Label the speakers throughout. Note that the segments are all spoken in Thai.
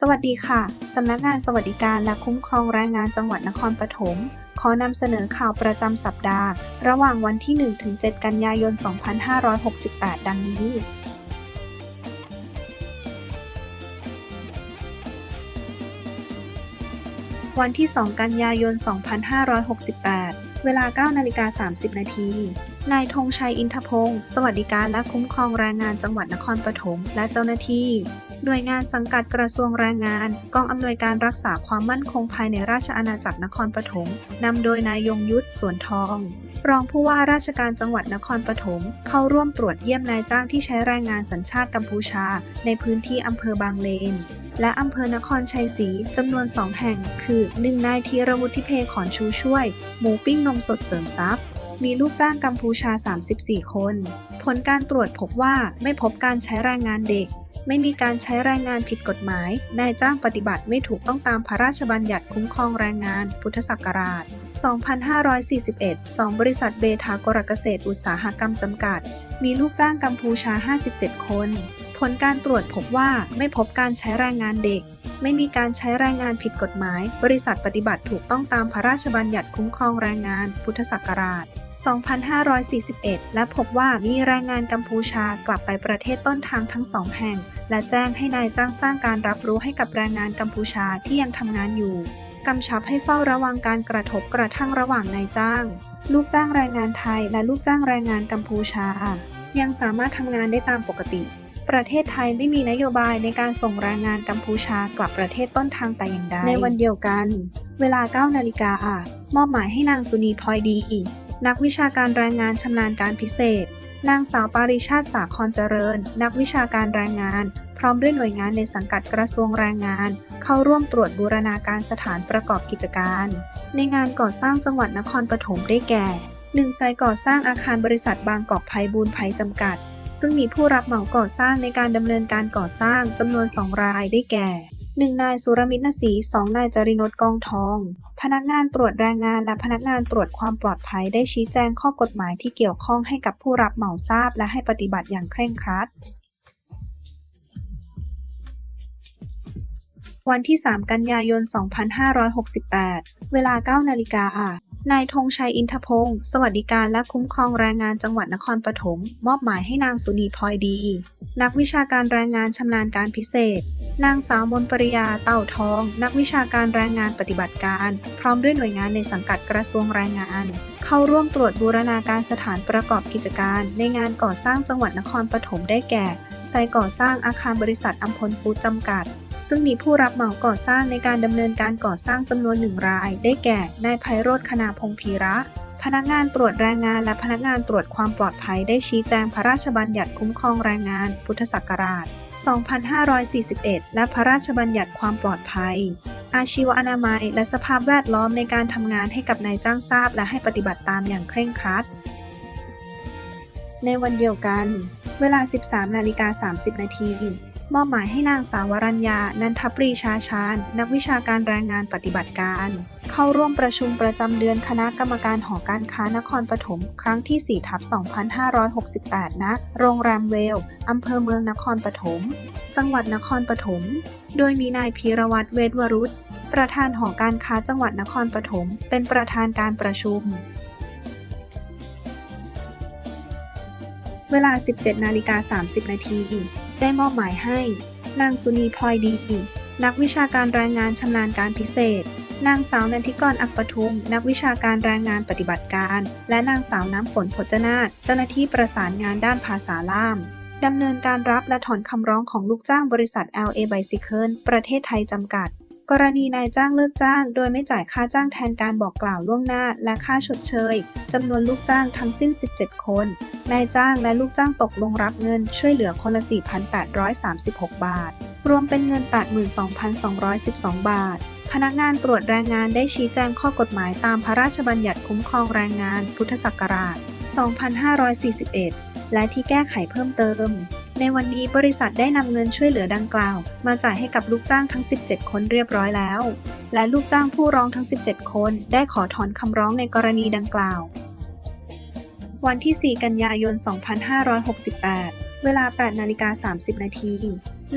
Speaker 1: สวัสดีค่ะ สำนักงานสวัสดิการและคุ้มครองแรงงานจังหวัดนครปฐม ขอนำเสนอข่าวประจำสัปดาห์ ระหว่างวันที่ 1-7 กันยายน 2568 ดังนี้ วันที่ 2 กันยายน 2568 เวลา9นาฬิกา30 นาที นายธงชัยอินทพงศ์สวัสดิการและคุ้มครองแรงงานจังหวัดนครปฐมและเจ้าหน้าที่ หน่วยงานสังกัดกระทรวงแรงงาน กองอำนวยการรักษาความมั่นคงภายในราชอาณาจักรนครปฐมนำโดยนายยงยุทธสวนทอง รองผู้ว่าราชการจังหวัดนครปฐมเข้าร่วมตรวจเยี่ยมนายจ้างที่ใช้แรงงานสัญชาติกัมพูชา ในพื้นที่อำเภอบางเลนและอำเภอนครชัยศรีจำนวน 2 แห่ง คือ 1 นายธีรวุฒิเพขอนชูช่วย หมูปิ้งนมสดเสริมทรัพย์ มีลูกจ้างกัมพูชา 34 คน ผลการตรวจพบว่าไม่พบการใช้แรงงานเด็ก ไม่มีการใช้แรงงานผิดกฎหมาย นายจ้างปฏิบัติไม่ถูกต้องตามพระราชบัญญัติคุ้มครองแรงงาน พุทธศักราช 2541 2 บริษัทเบทากรเกษตรอุตสาหกรรมจำกัด มีลูกจ้างกัมพูชา 57 คน ผลการตรวจพบว่าไม่พบการใช้แรงงานเด็กไม่มีการใช้แรงงานผิดกฎหมาย บริษัทปฏิบัติถูกต้องตามพระราชบัญญัติคุ้มครองแรงงาน พุทธศักราช 2541 และพบว่ามีแรงงานกัมพูชากลับไปประเทศต้นทางทั้งสองแห่ง และแจ้งให้นายจ้างสร้างการรับรู้ให้กับแรงงานกัมพูชาที่ยังทำงานอยู่กำชับให้เฝ้าระวังการกระทบกระทั่งระหว่างนายจ้าง ลูกจ้างแรงงานไทยและลูกจ้างแรงงานกัมพูชา ยังสามารถทำงานได้ตามปกติ ประเทศไทยไม่มีนโยบายในการส่งแรงงานกัมพูชากลับประเทศต้นทางแต่อย่างใดในวันเดียวกัน เวลา 9 นาฬิกา มอบหมายให้นางสุนีพลอยดี นักวิชาการแรงงานชำนาญการพิเศษ นางสาวปาริชาติสาครเจริญ นักวิชาการแรงงาน พร้อมด้วยหน่วยงานในสังกัดกระทรวงแรงงาน เข้าร่วมตรวจบูรณาการสถานประกอบกิจการ ในงานก่อสร้างจังหวัดนครปฐมได้แก่หนึ่งไซต์ก่อสร้างอาคารบริษัทบางกอกไพบูลไพจำกัด ซึ่งมีผู้รับเหมาก่อสร้างในการดำเนินการก่อสร้างจำนวน 2 รายได้แก่ หนึ่งนายสุรมิตรนศรี2นายจรินท์กองทอง พนักงานตรวจแรงงานและพนักงานตรวจความปลอดภัยได้ชี้แจงข้อกฎหมายที่เกี่ยวข้องให้กับผู้รับเหมาทราบและให้ปฏิบัติอย่างเคร่งครัด วันที่ 3 กันยายน 2568 เวลา 9 นาฬิกา นายธงชัยอินทพงศ์ สวัสดิการและคุ้มครองแรงงานจังหวัดนครปฐม มอบหมายให้นางสุนีพลอยดี นักวิชาการแรงงานชำนาญการพิเศษ นางสาวมนปริยาเต่าทอง นักวิชาการแรงงานปฏิบัติการ พร้อมด้วยหน่วยงานในสังกัดกระทรวงแรงงาน เข้าร่วมตรวจบูรณาการสถานประกอบกิจการ ในงานก่อสร้างจังหวัดนครปฐมได้แก่ไซต์ก่อสร้างอาคารบริษัทอัมพลฟูดจำกัด ซึ่งมีผู้รับเหมาก่อสร้างในการดำเนินการก่อสร้างจำนวนหนึ่งราย ได้แก่ นายไพโรธคณาพงพีระ พนักงานตรวจแรงงานและพนักงานตรวจความปลอดภัยได้ชี้แจงพระราชบัญญัติคุ้มครองแรงงาน พุทธศักราช 2541 และพระราชบัญญัติความปลอดภัย อาชีวอนามัย และสภาพแวดล้อมในการทำงานให้กับนายจ้างทราบ และให้ปฏิบัติตามอย่างเคร่งครัด ในวันเดียวกัน เวลา 13นาฬิกา30 นาที มอบหมายให้นางสาวรัญญา นันทปรีชาชาญ นักวิชาการแรงงานปฏิบัติการ เข้าร่วมประชุมประจำเดือนคณะกรรมการหอการค้านครปฐมครั้งที่4ทับ2568ณโรงแรมเวล อำเภอเมืองนครปฐม จังหวัดนครปฐม โดยมีนายพีรวัตรเวทวรุษประธานหอการค้าจังหวัดนครปฐม เป็นประธานการประชุมเวลา 17 นาฬิกา 30 นาที ได้มอบหมายให้ นางสุนีพลอยดี นักวิชาการแรงงานชำนาญการพิเศษ นางสาวนันทิกรอักปทุม นักวิชาการแรงงานปฏิบัติการ และนางสาวน้ำฝนพจนาถเจ้าหน้าที่ประสานงานด้านภาษาล่ามดำเนินการรับและถอนคำร้องของลูกจ้างบริษัท LA Bicycle ประเทศไทยจำกัด กรณีนายจ้างเลิกจ้าง โดยไม่จ่ายค่าจ้างแทนการบอกกล่าวล่วงหน้า และค่าชดเชยจำนวนลูกจ้างทั้งสิ้น 17 คน นายจ้างและลูกจ้างตกลงรับเงินช่วยเหลือคนละ 4,836 บาท รวมเป็นเงิน 82,212 บาท พนักงานตรวจแรงงานได้ชี้แจงข้อกฎหมายตามพระราชบัญญัติคุ้มครองแรงงาน พุทธศักราช 2541 และที่แก้ไขเพิ่มเติม ในวันนี้บริษัทได้นำเงินช่วยเหลือดังกล่าว มาจ่ายให้กับลูกจ้างทั้ง 17 คนเรียบร้อยแล้ว และลูกจ้างผู้ร้องทั้ง 17 คน ได้ขอถอนคำร้องในกรณีดังกล่าว วันที่ 4 กันยายน 2568 เวลา 8 นาฬิกา 30 นาที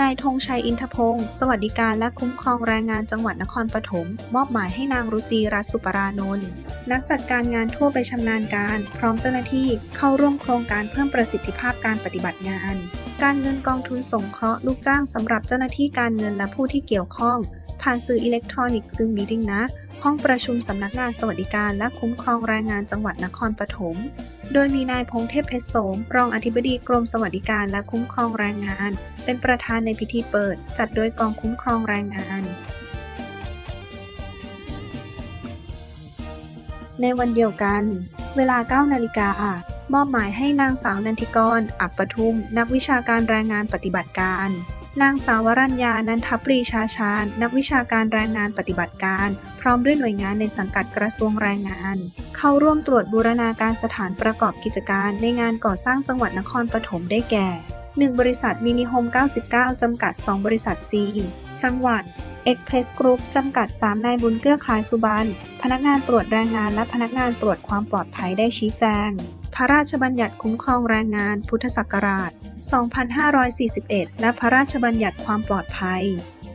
Speaker 1: นายธงชัยอินทพงศ์สวัสดิการและคุ้มครองแรงงานจังหวัดนครปฐมมอบหมายให้นางรุจีรัตสุปรานนท์นักจัดการงานทั่วไปชำนาญการ พร้อมเจ้าหน้าที่เข้าร่วมโครงการเพิ่มประสิทธิภาพการปฏิบัติงาน การเงินกองทุนสงเคราะห์ลูกจ้างสำหรับเจ้าหน้าที่การเงินและผู้ที่เกี่ยวข้อง ผ่านสื่ออิเล็กทรอนิกส์ซึ่งมีดิ้งนะ ห้องประชุมสำนักงานสวัสดิการและคุ้มครองแรงงานจังหวัดนครปฐม โดยมีนายพงเทพเพชรโสม รองอธิบดีกรมสวัสดิการและคุ้มครองแรงงาน เป็นประธานในพิธีเปิด จัดโดยกองคุ้มครองแรงงานในวันเดียวกัน เวลา 9 นาฬิกา มอบหมายให้นางสาวนันทิกร อักปทุม นักวิชาการแรงงานปฏิบัติการ นางสาววรัญญา นันทปรีชาชาญ นักวิชาการแรงงานปฏิบัติการ พร้อมด้วยหน่วยงานในสังกัดกระทรวงแรงงาน เข้าร่วมตรวจบูรณาการสถานประกอบกิจการในงานก่อสร้างจังหวัดนครปฐมได้แก่ 1 บริษัทมินิโฮม 99 จำกัด 2 บริษัท C จังหวัดเอ็กเพรสกรุ๊ปจำกัด 3 นายบุญเกื้อขายสุบรรณพนักงานตรวจแรงงานและพนักงานตรวจความปลอดภัยได้ชี้แจง พระราชบัญญัติคุ้มครองแรงงาน พุทธศักราช 2541 และพระราชบัญญัติความปลอดภัย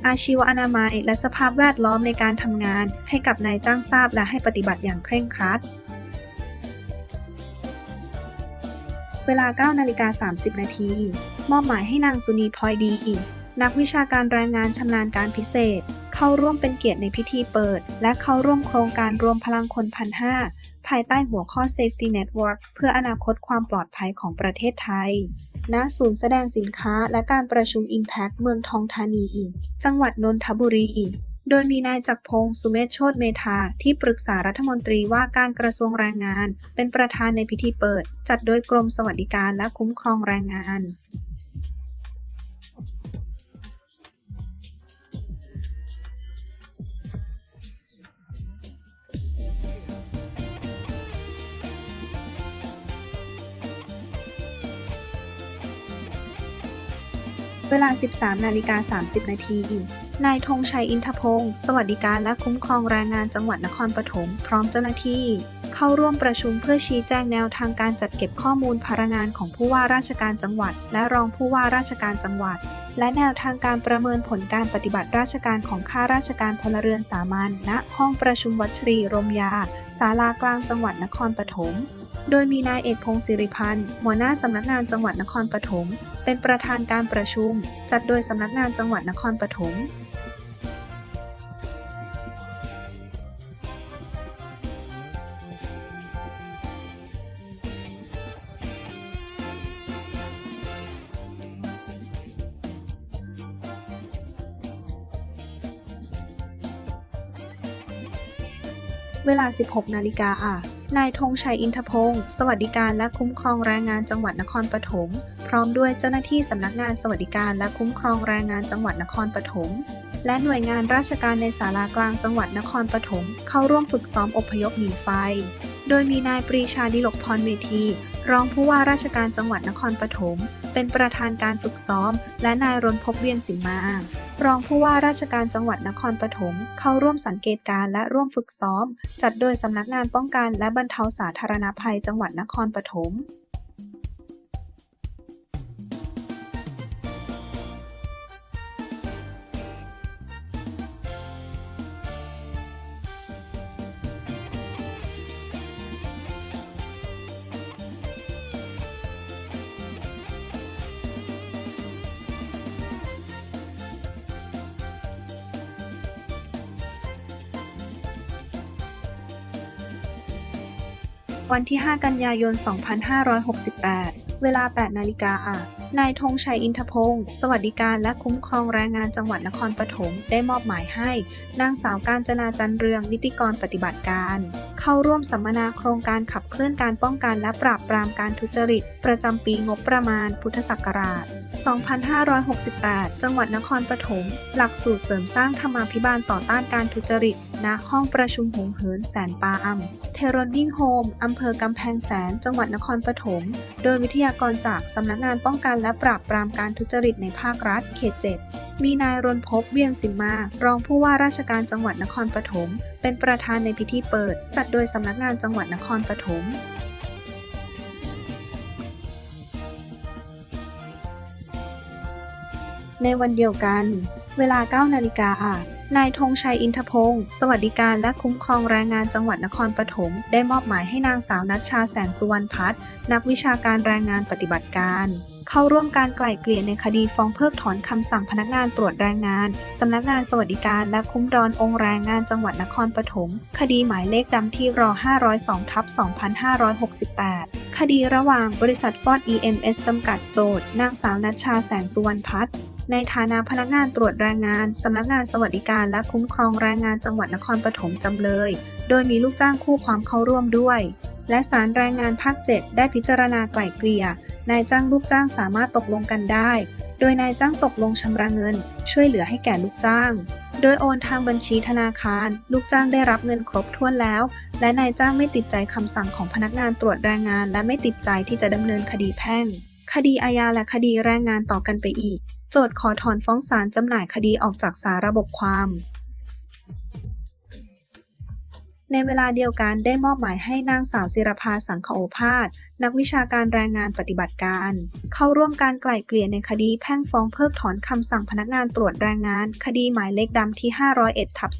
Speaker 1: อาชีวอนามัย และสภาพแวดล้อมในการทำงาน ให้กับนายจ้างทราบและให้ปฏิบัติอย่างเคร่งครัด เวลา9นาฬิกา30 นาที มอบหมายให้นางสุนีพลอยดี นักวิชาการแรงงานชำนาญการพิเศษ เข้าร่วมเป็นเกียรติในพิธีเปิด และเข้าร่วมโครงการรวมพลังคนพันห้า ภายใต้หัวข้อ Safety Network เพื่ออนาคตความปลอดภัยของประเทศไทย ณ ศูนย์แสดงสินค้าและการประชุม Impact เมืองทองธานี จังหวัดนนทบุรี โดยมีนายจักรพงศ์สุเมธโชตเมธาที่ปรึกษารัฐมนตรีว่าการกระทรวงแรงงาน เป็นประธานในพิธีเปิด จัดโดยกรมสวัสดิการและคุ้มครองแรงงาน เวลา 13 นาฬิกา 30 นาที นายธงชัยอินทพงศ์สวัสดิการและคุ้มครองแรงงานจังหวัดนครปฐมพร้อมเจ้าหน้าที่ เข้าร่วมประชุมเพื่อชี้แจงแนวทางการจัดเก็บข้อมูลพนักงานของผู้ว่าราชการจังหวัด และรองผู้ว่าราชการจังหวัด และแนวทางการประเมินผลการปฏิบัติราชการของข้าราชการพลเรือนสามัญณห้องประชุมวัชรีรมยาศาลากลางจังหวัดนครปฐม โดยมีนายเอกพงศิริพันธ์หัวหน้าสำนักงานจังหวัดนครปฐมเป็นประธานการประชุม จัดโดยสำนักงานจังหวัดนครปฐมเวลา 16 นาฬิกา นายธงชัยอินทพงศ์สวัสดิการและคุ้มครองแรงงานจังหวัดนครปฐม พร้อมด้วยเจ้าหน้าที่สำนักงานสวัสดิการและคุ้มครองแรงงานจังหวัดนครปฐม และหน่วยงานราชการในศาลากลางจังหวัดนครปฐมเข้าร่วมฝึกซ้อมอพยพหนีไฟ โดยมีนายปรีชาดิลกพรเมธี รองผู้ว่าราชการจังหวัดนครปฐม เป็นประธานการฝึกซ้อม และนายรณพบเวียงสิงห์มา รองผู้ว่าราชการจังหวัดนครปฐมเข้าร่วมสังเกตการณ์และร่วมฝึกซ้อม จัดโดยสำนักงานป้องกันและบรรเทาสาธารณภัยจังหวัดนครปฐม วันที่ 5 กันยายน 2568 เวลา 8 นาฬิกา นายธงชัยอินทพงศ์สวัสดิการและคุ้มครองแรงงานจังหวัดนครปฐมได้มอบหมายให้ นางสาวการจนาจันเรืองนิติกรปฏิบัติการ เข้าร่วมสัมมนาโครงการขับเคลื่อนการป้องกันและปราบปรามการทุจริต ประจำปีงบประมาณ พุทธศักราช 2568 จังหวัดนครปฐม หลักสูตรเสริมสร้างธรรมาภิบาลต่อต้านการทุจริต ณห้องประชุมหงเหินแสนปาล์มเทโรดดิ้งโฮมอำเภอกำแพงแสน จังหวัดนครปฐม โดยวิทยากรจากสำนักงานป้องกันและปราบปรามการทุจริตในภาครัฐ เขตเจ็ดมีนายรนพบเวียงสิมา รองผู้ว่าราชการจังหวัดนครปฐม เป็นประธานในพิธีเปิด จัดโดยสำนักงานจังหวัดนครปฐมในวันเดียวกัน เวลา 9 นาฬิกาอะ นายธงชัยอินทพงศ์สวัสดิการและคุ้มครองแรงงานจังหวัดนครปฐมได้มอบหมายให้นางสาวนัชชาแสงสุวรรณพัฒน์นักวิชาการแรงงานปฏิบัติการเข้าร่วมการไกล่เกลี่ยในคดีฟ้องเพิกถอนคำสั่งพนักงานตรวจแรงงาน สำนักงานสวัสดิการและคุ้มดอนองค์แรงงานจังหวัดนครปฐม คดีหมายเลขดำที่รอ 502ทับ2568 คดีระหว่างบริษัทฟอร์ด EMS จำกัดโจทย์นางสาวนัชชาแสงสุวรรณพัฒน์ ในฐานะพนักงานตรวจแรงงาน สำนักงานสวัสดิการและคุ้มครองแรงงานจังหวัดนครปฐมจำเลย โดยมีลูกจ้างคู่ความเข้าร่วมด้วย และศาลแรงงานภาค 7 ได้พิจารณาไกล่เกลี่ย นายจ้างลูกจ้างสามารถตกลงกันได้ โดยนายจ้างตกลงชำระเงิน ช่วยเหลือให้แก่ลูกจ้าง โดยโอนทางบัญชีธนาคาร ลูกจ้างได้รับเงินครบถ้วนแล้ว และนายจ้างไม่ติดใจคำสั่งของพนักงานตรวจแรงงาน และไม่ติดใจที่จะดำเนินคดีแพ่ง คดีอาญาและคดีแรงงานต่อกันไปอีก โจทย์ขอถอนฟ้องศาลจำหน่ายคดีออกจากสาระบบความ ในเวลาเดียวกันได้มอบหมายให้นางสาวศิรภาสังคโอภาส นักวิชาการแรงงานปฏิบัติการ เข้าร่วมการไกล่เกลี่ยในคดีแพ่งฟ้องเพิกถอนคำสั่งพนักงานตรวจแรงงาน คดีหมายเลขดำที่ 501ทับ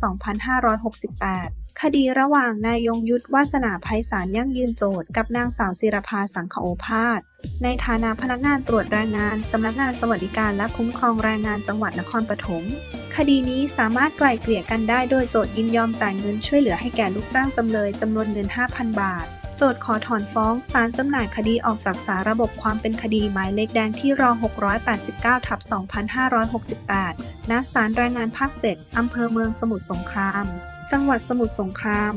Speaker 1: 2568คดีระหว่างนายยงยุทธวาสนาภัยสารยั่งยืนโจทย์กับนางสาวศิรภาสังคโอภาส ในฐานะพนักงานตรวจแรงงาน สำนักงานสวัสดิการและคุ้มครองแรงงานจังหวัดนครปฐม คดีนี้สามารถไกล่เกลี่ยกันได้โดยโจทยินยอมจ่ายเงินช่วยเหลือให้แก่ลูกจ้างจำเลยจำนวนเงิน 5,000 บาท โจทขอถอนฟ้องศาลจำหน่ายคดีออกจากสาระบบความเป็นคดีหมายเลขแดงที่รอ689 ทับ 2568 ณ ศาลแรงงานภาค 7 อำเภอเมืองสมุทรสงคราม จังหวัดสมุทรสงคราม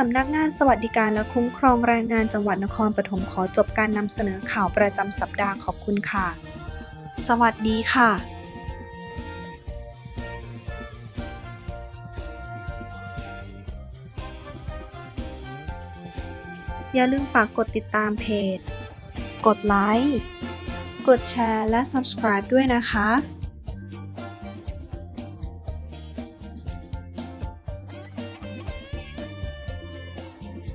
Speaker 1: สำนักงานสวัสดิการและคุ้มครองแรงงานจังหวัดนครปฐมขอจบการนำเสนอข่าวประจำสัปดาห์ขอบคุณค่ะ สวัสดีค่ะอย่าลืมฝากกดติดตามเพจ กดไลค์ กดแชร์ และ subscribe ด้วยนะคะ